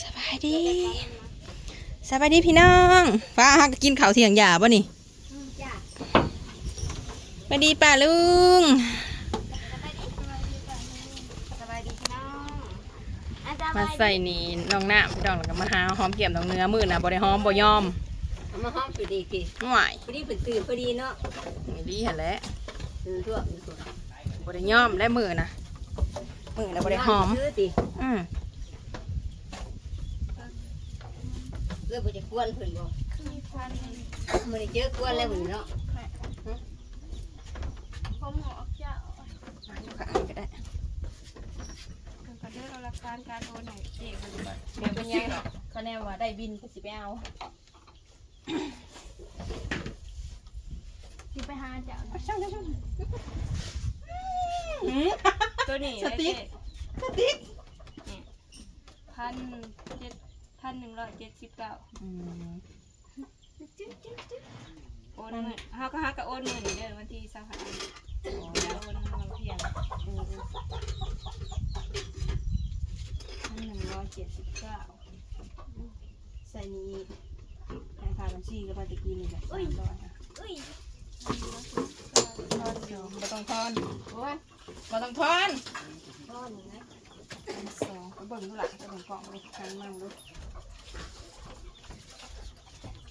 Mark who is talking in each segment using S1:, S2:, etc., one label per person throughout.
S1: สบายดีสบายดีพี่น้องฟ้าหักกินข้าวเที่ยงหยาบ่นี่
S2: จ้า
S1: สบายดีป้าลุง
S2: สบายดีพี่น้องอาจารย์
S1: มาใส่นี่น้องน้ำพี่น้องแล้วก็มาหาหอมเกี่ยมน้องเนื้อมือนะบ่ได้หอมบ่ยอม
S2: มาห้องพอดีกี่
S1: ห่วย
S2: พอดีเพิ่นตื่นพอดีเนาะ
S1: นี่ดีเห็นแหล้ว
S2: ตื่นทั่วมีคน
S1: บ่ได้ยอมและมือนะมือนะบ่ได้หอม
S2: ซื้อติ
S1: อืม
S2: เอื้อบ่จะกวนเพิ่นบ่มื้อนี้เจอกวนแล้วมื้อนี้เนาะ
S3: ผมหมอเจ้า
S1: ค่ะก็ได้
S3: เพิ่นก็ได้รับหลักการการโอนให้เจ๊เพิ่นก่อน
S1: เดี๋ยวเป็นยังคะแนนว่าได้บินก็สิไปเอา
S3: สิไปหาเจ้าน่ะ
S1: ช่างช่าง
S3: ตัวนี้
S1: สติ๊ก
S3: ได้
S1: สติ๊ก
S3: เจ๊พันเจ็ด พันหนึ่งร้อยเจ็ดสิบเก้า
S1: อืม
S3: โอนเงินเฮาก็หากับโอนเงินนี่เด้อวันที่สามพันโอนเงินเราเพียงพันหนึ่งร้อยเจ็ดสิบเก้าใส่นี้ธนาคารบัญชีกับบัตรกีนี่แหละสามร้อยค่ะ
S2: อุ้ย
S3: ทอนอยู่
S1: บ่ต้องทอน
S3: โอ้ย
S1: บ่ต้องทอน
S2: พ่อนี่นะ
S3: สองไปเบิ่งดูหลังไปเบิ่งกล่องดูคันมั่งดู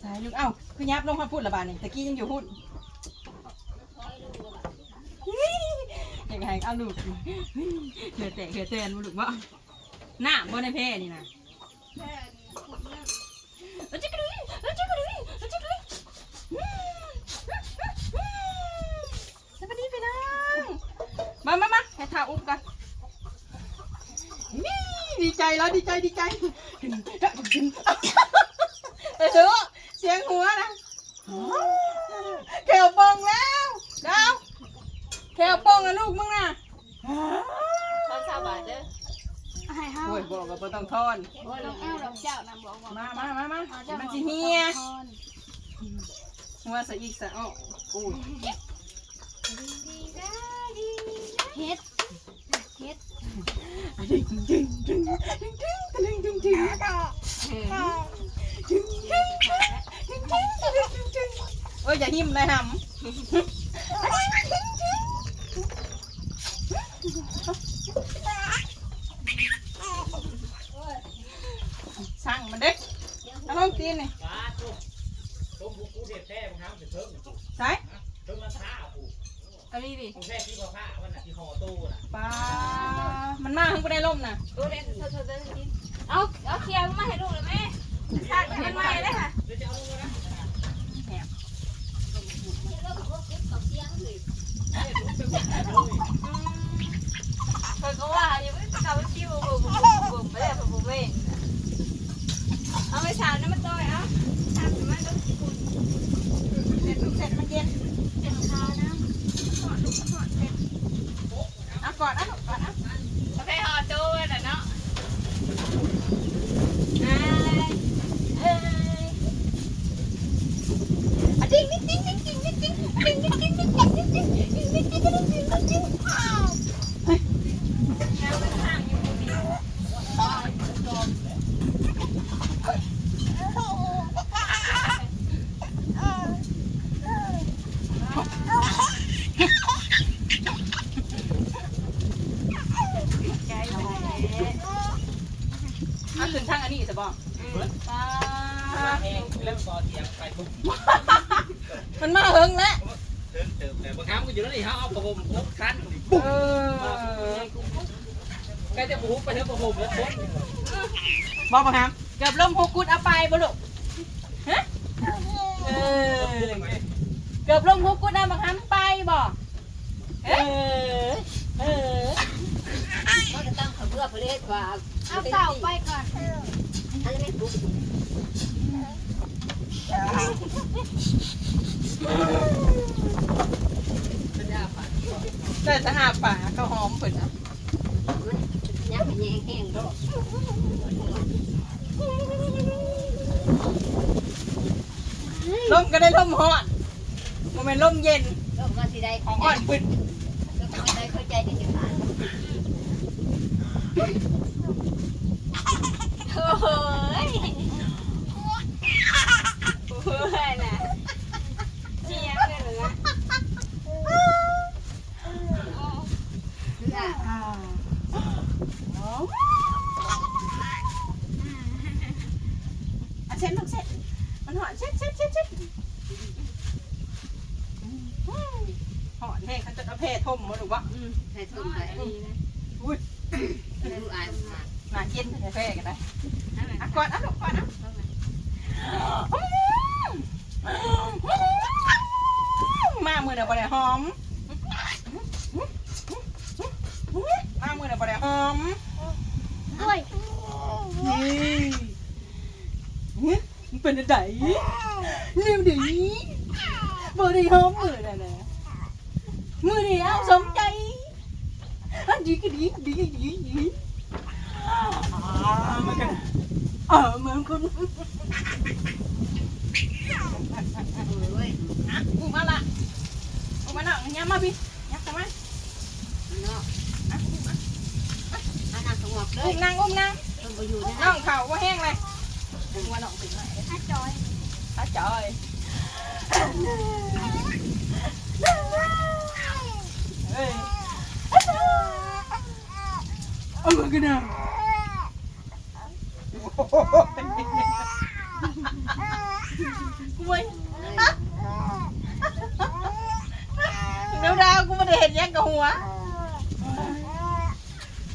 S1: สายลูกเอ้าคือยับลงมาพูดละบาดนี่ตะกี้ยังอยู่พูดอยากให้เอาลูกเหือแตกเหือแตนบ่ลูกบ่หน้าบ่ในแพ้นี่นะ
S3: แค่ขุดเรื่อง
S1: เอาจิกกระดุยเอาจิกกระดุยเอาจิกกระดุยสวัสดีพี่น้องมามามาให้ท่าอุ้มกันนี่ดีใจแล้วดีใจดีใจเออเถอะเสียงหัวนะแขวปองแล้วดาวแขวปองอะลูกมึงน่ะ
S2: ตอนเช้าบาทเด้อ
S3: ให้เฮา
S1: โอ้ยบอกว่าบ่ต้อง ทอน
S3: โอ้ยลองแอลดอกเจ้านะบอกว่า
S1: มามามามา
S3: เอาเจ้า
S1: มัน
S3: บ
S1: สิ
S3: อก
S1: เฮีย
S3: ทอน
S1: หัวสะอีกสะอ้อโอ้ย
S3: เฮ็ดเฮ็ด
S1: ดึงดึงดึงดึงดึงดึงดึงดึงดึงดึงดึงดึงดึงดึงดึงดึงดึงโอ้ยอย่าหิ้มเลยหำสั่งมันเด็กเอาลงตีนนี่
S4: ปลาต้มต้มบุกูเด็ดแท้บางครั้งจะเพิ่ม
S1: ใส่
S4: เพิ่มมาท่าผู
S1: เอาดีดิ
S4: กูแท้ที่พ่อผ้าวันน่ะที่ห่อตู้น่ะ
S1: ปลามันมาข้างบนได้ล่มนะ
S2: โอ้เด้อเธอเด้อกิน
S3: เอาเอาเคลียร์มาให้ลูกเลย บา
S1: ง
S4: ครั้งก็อยู่แล้วนี่เขาเอาประหมพกคัน
S1: เออ
S4: ใกล้จะประหุไปเถอะประหมแล้วพ้น
S1: บอกมาครับเกือบลมหกกุดเอาไปบ่ลูกฮะเออเกือบลมหกกุดเอามาทำไปบ่เออเออ
S2: ก็จะตั้งเขาเพื่อเพื่อเฮ็ดว่า
S3: เอาเต่าไปก่อน
S2: ได้
S1: แต่หาป่าเขาหอมเพิ่นนะ
S2: ยังเป็นแยงแห้งเนาะ
S1: ลมก็ได้ลมฮ้อนโมเมนลมเย็น
S2: แล้วมันสิได้
S1: ของอ่อนปึด
S2: แล้วมันได้เข้าใจที่จะผ่าน
S3: โอ้ อ่าโอ้อะ
S1: เช็ดลูกเช็ดมั
S2: นหอนเช็
S1: ดเช็
S2: ดเช็ดเช็ด
S1: หอนแห้งเขาจะเอาเพทมมาหรือวะอืมให้ทุนไปอุ้ยให้ยมามาเย็นแพ้กันไปอะก่อนอะลูกก่อนอะ บ่ได้หอม
S3: ด้วย
S1: นี่มันเป็นอะไรเร็วดิบ่ได้หอมมือน่ะนะมือเดียวสมใจอันดีก็ดีดีดีดีอ่ามันกันเออเหมือนคน
S2: โอ้ย
S1: อะกูมาละกูมาหนังยับมาพี่ยับทำไม
S2: เนาะ
S1: อะ
S2: อันนั้นสงบเล
S1: อุ้
S2: ย
S1: มนางอุ้มนาง
S2: ต้องไปอยู่ใน
S1: น้
S2: นั้
S1: อนงเข่าก็แห้งเลยกูมาหนังถึงไหน
S3: ถ้าจอย
S1: ถ้าจอยเฮ้ยเอามากันนะกูไม่เดี๋ยวดาวกูไม่ได้เห็นยังกับหัว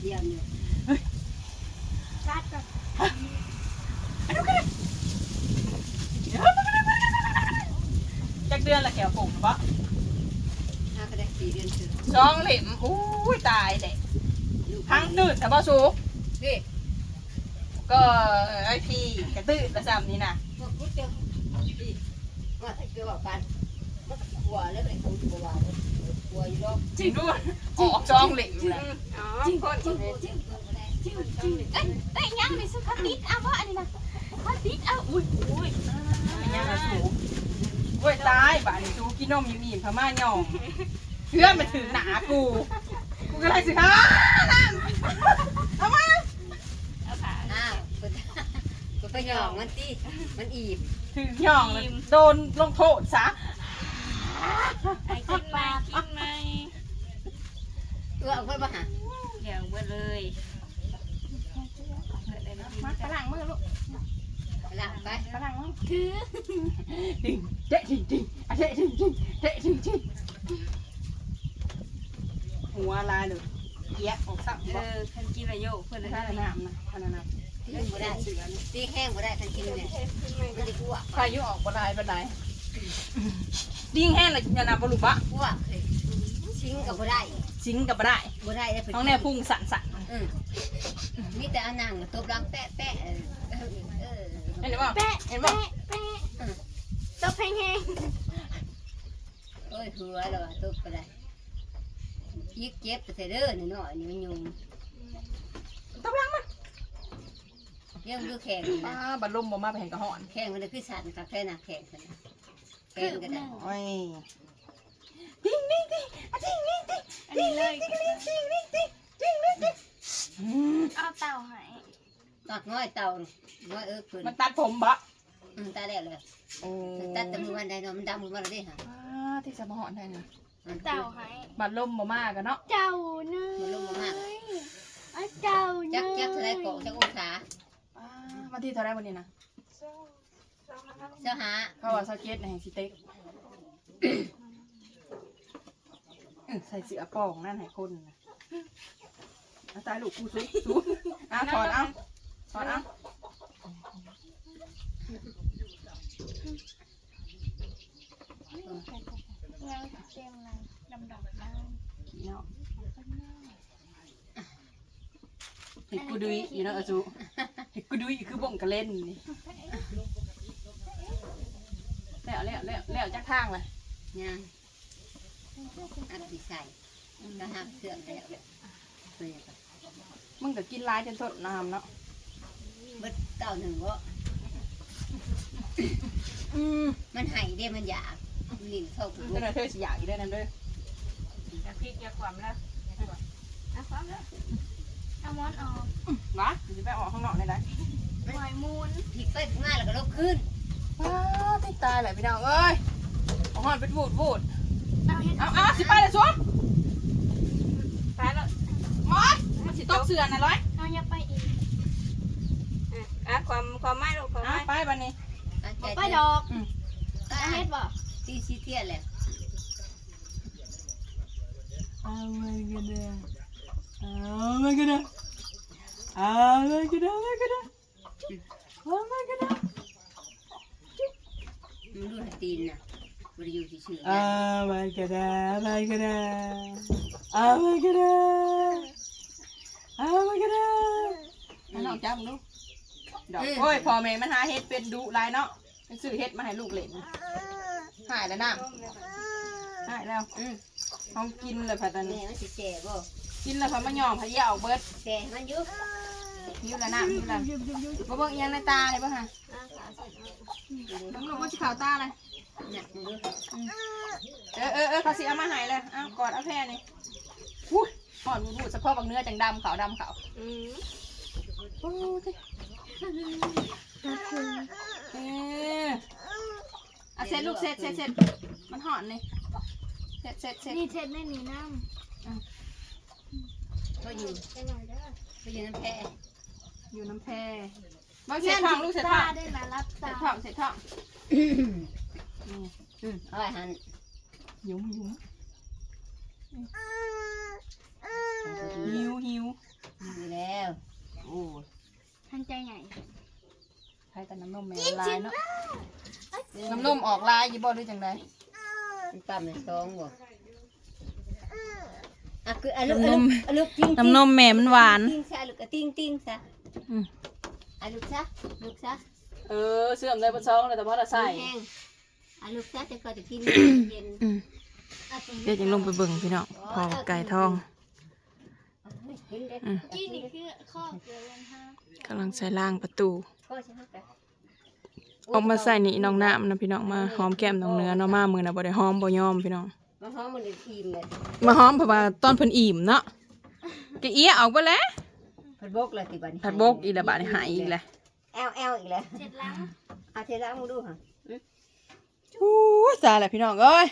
S2: เยี่ยมเลย
S3: ชาร์ จก่อน
S1: จักเดือนละแขวผมปะ
S2: ถ้าก็ได้สี่เดือนคือ
S1: สองเหล่มอู้ยตายเด็ก
S2: ลูก
S1: ทั้งตื่นแต่บ่สูก
S2: นี่
S1: ก็ไอพี่กระตื่นละซ้ำนี่นะ
S2: พวกกูเจอนี่ว่าถ้าเกิดว่ากันมันกลัวแล้วเลยกูกลัวเลยกลัวอยู่รอบ
S1: จริงด้วยออกสองเหล่มเลย
S3: อ๋อคน เอ้ยเอ้ยยังมีสุขติดเอาว่าอันนี้นะขติดเอาอุ้ยอุ้ย
S1: เป็นยังไงสูกโอ้ยตายบ้านนี้สูกินนมยิ้มอิ่มพม่าหย่องเพื่อนมาถึงหนากูกูก็เลยสิฮะนั่นทำไม
S3: เอาขา
S2: อ้าวกูกูไปหยองมันตีมันอีบ
S1: ถึงหย่องเลยโดนลงโทษซะ
S3: ไอ้กินไหมกินไหม
S2: ตัวเอาไปบ้า
S3: เดี๋ยวเบิดเลยเบิดเลยนะ
S1: มา ฝรั่งมือลูก
S2: หลับไป
S1: ฝรั่งมือ
S3: คือ
S1: จริงเจ๊จริงจริงอะเจ๊จริงจริงเจ๊จริงจริงหัวลายเลยเอี้ยออกสัก
S3: เอ
S1: บ่
S3: อคันกินระโยกเพื่อนเลย
S1: ท่าน้ำนะท่าน้ำ
S2: ตีบ่ได้ตีแห้งบ่ได้ทันทีเนี่ยมันจะกลัว
S1: พายุออกบ่ได้บ่ได้ดิ้งแห้งเลยอย่านาบลุบะ
S2: กลัวเลยชิงกับบ่ได้
S1: สิงกับบ่ได้
S2: บ่ได้ได้
S1: น้องแน่พุ่งสั่นสั่น
S2: อื มมีแต่อันนั่งตบหลังแปะแปะเออเออ
S1: เห็นบ่
S3: แปะ
S1: เห็นบ่
S3: แปะแปะตบแห้ง
S2: เอ้ยหัวแล้วตบก็ได้ยิกเจ็บแต่เด้อนี่น้อยนี่มันยุง
S1: ตบหลังมา
S2: ยังดูแข็ง
S1: ป้า
S2: นะ
S1: บัดลมบ่มาไปเห็นกระหอน
S2: แข็งมันคือสั่นค่ะแค่น่ะแข็งกันแข็งก็ได้
S1: โอ้ยดิ้งดิ้งดิ้งอะดิ้งดิ้งดิ้ง
S3: อันนี้เลย
S1: ดิ้งดิ้งดิ้งดิ้งดิ้งดิ้งดิ้งดิ้งอืม
S3: เอาเต่าหาย
S2: ตักน้อยเต่าน้อยเออคืน
S1: มันตัดผมบ่
S2: อืมตาแล้วเลย
S1: โอ้
S2: ตัดแต่มือวันใดเนาะมันดำมือวันละเด้ฮะ
S1: ป้าที่จะมาหอนได้นะ
S2: มัน
S3: เต่าหาย
S1: บัดลมบ่มากันเนาะ
S3: เจ้าเนยเอาเจ้าเน
S2: จัก
S3: ย
S2: จักเท่าไรเกาะจักองศา
S1: ป้าวันที่เท่าไรวันนี้นะ
S2: เจ้าหา
S1: เพราะว่าสเก็ตในแห่งสิเต็กเออใส่เสื้อป่องนั่นให้คนนะ เอาตายลูกกูซุกซุกเอาถอดเอาถอดเอา
S3: ยังเต็มเลยดำดำน้
S1: เนาะเห็ดกูดุยอยู่เนาะอาจูเห็ดกูดุยคือบ่งกระเล่นนี่แล้วแล้วแล้วแล้วจากทางเลย
S2: เนี่ยอัดดีใส่ก็หักเสื่อมแล้วเปลี่ยน
S1: มึงก็กินร้ายจนทดน้ำเนาะ
S2: เบิดเต่าหนึ่งก็
S1: อืม
S2: มันไห้เด้มันอยากลิ้นเข้ากู
S1: เจ้าหน้าที่สิอยากอีกได้อนั่นเด้อำ
S3: อย่าพริกอย่าความแล้วเอาความแล้วเอามอนออก
S1: วะจะไปออกข้างนอกได้ไหม
S3: ปล่อยมูล
S2: พลิกไปมาแล้วก็ลบขึ้น
S1: ว้าติดตายเลยพี่น้องเอ้ยเอาหอนเป็นบูดบูด
S3: เอาเห็ด
S1: เอาเอาสิไปเลยสวม ตกเสือนะร้อย
S3: เอาอย่าไปอีกอะความความไม่ลูกความ
S1: อะ
S3: ไม่
S1: ไปบันนี้
S2: บ่
S3: ไปดอกเอาเฮ็ดบ่
S2: ตีชีเทียนเลย
S1: เอาไว้ก็ได้เอาไว้ก็ได้เอาไว้ก็ได้เอาไว้กั
S2: นด้เอาไกันด้มึงดูให้ตีนนะบริยูที่ชื่อเอาไกันด้
S1: เอาไกันด้เอาไกันด้ my goodness. Oh my goodness. Oh my goodness. ให้น้องจับดูดอกโอ้ยพ่อแม่มันหาเฮ็ดเป็นดุหลายเนาะมันซื้อเฮ็ดมาให้ลูกเล่นหายแล้วน้ำหายแล้ว
S2: อืม
S1: ต้องกินเลยพัดอัน
S2: แม่
S1: นี้
S2: มันสิแก่บ่
S1: กินแล้วพัดมะยอมพัดยาเอาเบิด
S2: แก่มันอยู่
S1: หิวแล้วน้ำหิวแล้วบ่เบิ่งอีหยังในตาเลยป่ะฮะน้ำลูกว่าสิขาวตาเลย
S2: หนักมันอยู่
S1: เออเออเออเขาสิเอามาใหายเลยอ้าวกอดเอาแพร่นี่อุ้ย หอนดูดเฉพาะบางเนื้อจังดำขาวดำขาว
S3: อืม
S1: โอ้ยเอออะเสร็จลูกเสร็จเสร็จเสร็จมันหอนนี่เสร็จเสร็จเสร็จ
S3: นี่เทศไม่มีน้
S2: ก็อยู่ำ
S3: ไปหน่อยเด้อ
S2: ก็อยู่น้ำแพ้
S1: อยู่น้ำแพร่บางเสร็จท้องลูกเสร็จท้อง
S3: ได้มารับ
S1: เสร็
S3: ตา
S1: จท้องเสร็จท้องนี่
S2: อืมเอาไว้หัน
S1: หิวหิว หิวหิว
S2: อยู่แล้ว
S1: โอ้ย
S3: ทันใจใหญ่
S1: ใครแต่น้ำนมแม่ลายเนาะน้ำนมออกลายอยี่บ่หรือจังใด
S2: มันปั๊มในซองบ่อะคืออะลูกอะลูกอะลูกติ้ง
S1: น้ำนมแม่มันหวาน
S2: ติ้งซะลูกอะติ้งติ้งซะ
S1: อืม
S2: อะลูกซะลูกซะ
S1: เออเสื่อมเลยบนซองเลยแต่ว่าเราใส่
S2: แห้งอะลูกซะจะก็จะกินเย็น
S1: อืม
S2: อะตรงนี้
S1: เดี๋ยวจังลงไปเบิ่งพี่น้องพอไก่ทอง
S2: กินได้
S1: อืม
S3: กี้นี่คือข้อเกลือเวนห้ากำ
S1: ลังใส่ล่างประตู
S2: พ่อใช่ไหมจ๊ะ
S1: ออกมาใส่นี่น้องน้ำนะพี่น้องมาหอมแก้มน้องเนื้อเนาะมามือนะบ่ได้หอมบ่ยอมพี่น้อง
S2: มาหอมมันเลยทีมเลย
S1: มาหอมเพราะว่าตอนเพิ่นอิ่มเนาะกะเอี้ยเอาไปแล้ว
S2: ผัดบกเลยติบัดนี้
S1: ผัดบกอีละบาดนี่หายอีกแล้ว
S2: แอลแอลอีกแล้ว
S3: เสร็จแล้ว
S2: เอาเทล้างมาดูค่ะ
S1: อู้ยตายแล้วพี่น้องเอ้ย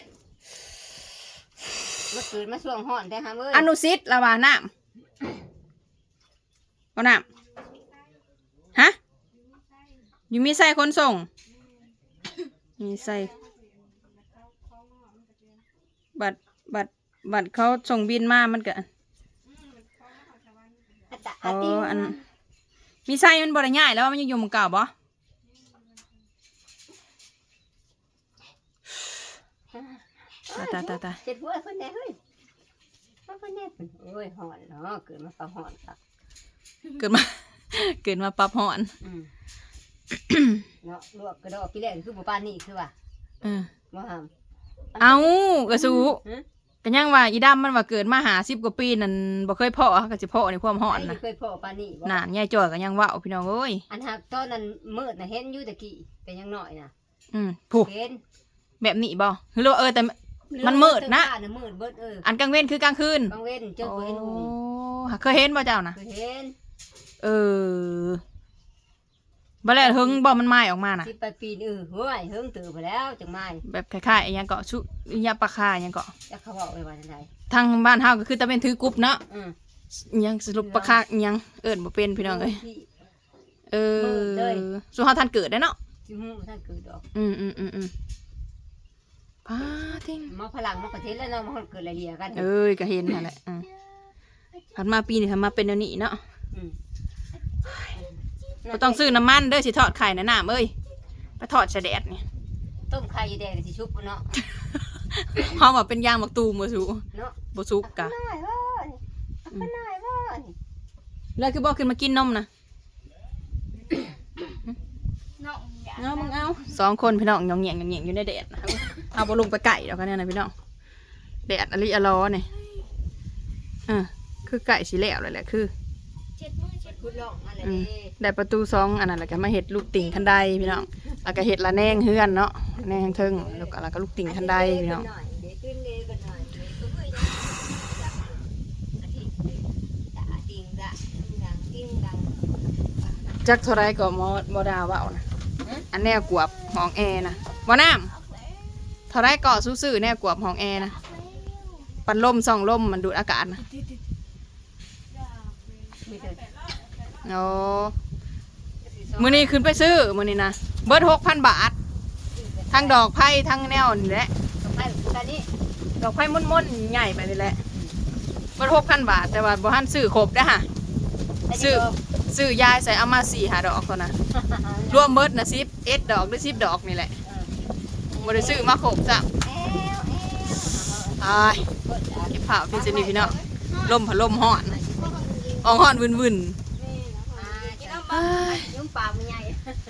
S2: มาคืนมาช่วงห่อนได้ฮะเว้ย
S1: อนุสิตละว่าน้ำ เอาน้ำฮะอยู่มีใส่คนส่ง มีใส่บัตรบัตรบัตรเขาส่งบินมามันก็
S2: อาตะ
S1: อ๋
S2: อา
S1: อ
S2: ติง
S1: อัน มีไส้มันบริง่ายแล้วมันยังอยู่หมึงเก่าบ่ตายตายตายตาย
S2: เจ็ดหัวคนแน่เฮ้ยมาคนแน่เพิ่นโอ้ยห่อนเนาะเกิดมาฟังห่อนครับ
S1: เกิดมา เกิดมาปรับหอน
S2: อืมเนาะลวกกระดอกพี่แรกคือหมู่บ้านนี่คือว่า
S1: เออ
S2: บ่หาม
S1: เอากระสู
S2: ฮะ
S1: กันยังว่าอีดำมันว่าเกิดมาหาสิบกว่าปีนั่นบ่เคยเพาะก็สิเพาะในความหอน
S2: ไอ้
S1: นะ
S2: เคยพ่อปานนี่บ่
S1: นานยายจ่อยก็ยังว่าพี่น้องเอ้ย
S2: อันหักตอนนั้นมืดน่ะเห็นอยู่ตะกี้แต่ยังน้อยน่ะ
S1: อืมผูก
S2: เห็น
S1: แบบนี้บ่หรือว่าเออแต่ มันมืดนะ
S2: เสื้อผ้าน่ะมืดเบิดเออ
S1: อันกลางเว้นคือกลางคืน
S2: กลางเว้นเจอบ่เห็นหุง
S1: โอ้เคยเห็นบ่เจ้านะ
S2: เคยเห็น
S1: เออบ่แล้วหึงบ่มันไหม้ออกมาน่ะ
S2: สิไปปีนเออห้วยเฮิงตื่นไปแล้วจังไม้
S1: แบบคล้ายๆไอ้หยังเกาะชุอิหยังปลาคาอิหยังเกาะ
S2: จะเขาบอกไว้ว่าจังได
S1: ทางบ้านเฮาก็คือตะเป็นถือกรุ๊ปเนาะ
S2: อืม
S1: อิหยังสรุปปลาคาอิหยังเอิ้นบ่เป็นพี่น้องเอ้ย
S2: ที่
S1: เอ
S2: มืดเลย
S1: อสุเฮาทันเกิดได้เนาะ
S2: ที่หูท่านเกิดดอก
S1: อืมอืมอืมอืมพาทิ้ง
S2: มาพลังมาประเทศแล้วเนาะมันเกิดอะไรเลียกัน
S1: เอ้ยก็เห็นนั่นแหละอืมผ่านมาปีนี้ผ่านมาเป็นแนวนี้เนาะ
S2: อืม
S1: บ่ต้องซื้อน้ำมันเด้อสิทอดไข่นะน้ำเอ้ยไปทอดชะแดดนี่
S2: ต้มไข่แดงสิชุบเนาะ
S1: เฮาว่าเป็นยางบักตูมบ่สุ
S2: เนาะ
S1: บ่สุกกะ
S2: น้อยเว้ยเอาน้อยเว้ย
S1: แล้วคือบ่ขึ้นมากินนมนะ
S3: น้องอย่า
S1: เอามึงเอาสองคนพี่น้องยองเหงียงยองเหงียงอยู่ในแดดนะเอาบ่ลงไปไก่ดอกกันเนี่ยนะพี่น้องแดดอะลิอะลอเนี่ยเออคือไก่สิแล้วเลยแหละคือ
S3: เช็ดมือเช็ด
S2: พูดลองอะไร
S1: อืม
S2: เด้
S1: ได้ประตูสองอันนั้นแล้วก็มาเห็ดลูกติ่งคันไดพี่น้องแล้วก็เห็ดละแนงเฮือนเนาะแนงเทิงแล้วก็แล้วก็ลูกติ่งคันไดพี่น้อง
S2: เดี๋ยวขึ้นเลยกันหน่อยเดี๋ยวก็เพื่อนอาทิตย์ดะติงดะดังติงดัง
S1: จักเท่าไรก็หมอหมอดาวว่าเอานะอันแนวกวบห้องแอร์นะบ่น้ำเท่าไรก็สู้ๆแนวกวบห้องแอร์นะปันลมส่องลมมันดูดอากาศนะ
S2: มีแต่
S1: โอ้มื้อนี้ขึ้นไปซื้อมื้อนี้นะเบิดหกพันบาท ทั้งดอกไผ่ทั้งแนวนี่แหละ
S2: สมัยตอนนี้
S1: ดอกไผ่ม่อนๆใหญ่ไปนี่แหละมันหกพันบาทแต่ว่าบ่ทันซื้อครบได้อฮะซื้อซื้อยายใส่เอามาสี่หาดอกเท่านะรวมเมิดนะซิปเอ็ดดอกหรือซิปดอกนี่แหละบ่ได้ซื้อมาครบจ้ะ
S2: แอวแอว
S1: ตายเก็บผ้าพี่เจนี่พี่น้องลมพัดลมฮ้อนอองฮ้อนวึนวึน
S2: มากินน้ำปลา ยุ่มปากมันใหญ่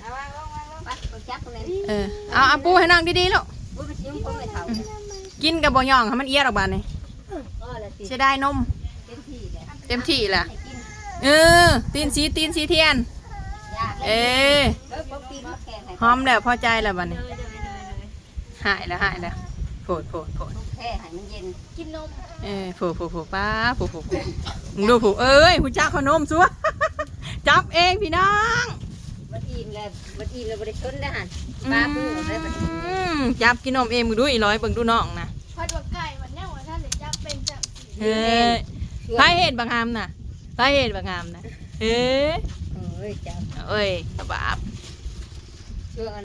S3: เอาวางลงวางลง
S2: ไปเอาจับตรงนี้
S1: ๆเออเอาเอาปูให้นั่งดีๆลูก
S2: บุ้ยไปยุ่มคนไม่เท่า
S1: กินกับบ่ย่องให้มันเอียดออกบานนี่
S2: เออละสิ
S1: จะได้นม
S2: เต็มที่เลย
S1: เต็มที่แหละ
S2: ให้กิน
S1: เออตีนสีตีนสีเทียน
S2: ยาก
S1: เอ
S2: เลย
S1: อ
S2: เออปกติมาแกงให้
S1: หอมแล้วพอใจแล้วบัดนี้
S3: เลยเลยเลยเลย
S1: หายแล้วหายแล้วโผดโผดโผด
S2: แค่ให้มันเย็น
S3: กินนม
S1: เออโผดโผดโผดป้าโผดโผดโผดมึงดูโผดเอ้ยหูจ้าขนมซัว จับเองพี่น้อง
S2: บัดอิ่มแล้วบัดอิ่มแล้วบัดได้ชนได้หันปลาปูได้บัดอิ่ม
S1: อืมจับกินนมเองมึงดูอีร้อยเบิ่งดูน้องนะ
S3: พัดว่าไก่มันเนี่ยว่าท่านจะจับเป็นจับ
S1: เออไผเห็นบางงามน่ะไผเห็นบางงามน่ะเอ้ย
S2: เอ้ยจับ
S1: เอ้ยกระบาบ
S2: ช่วง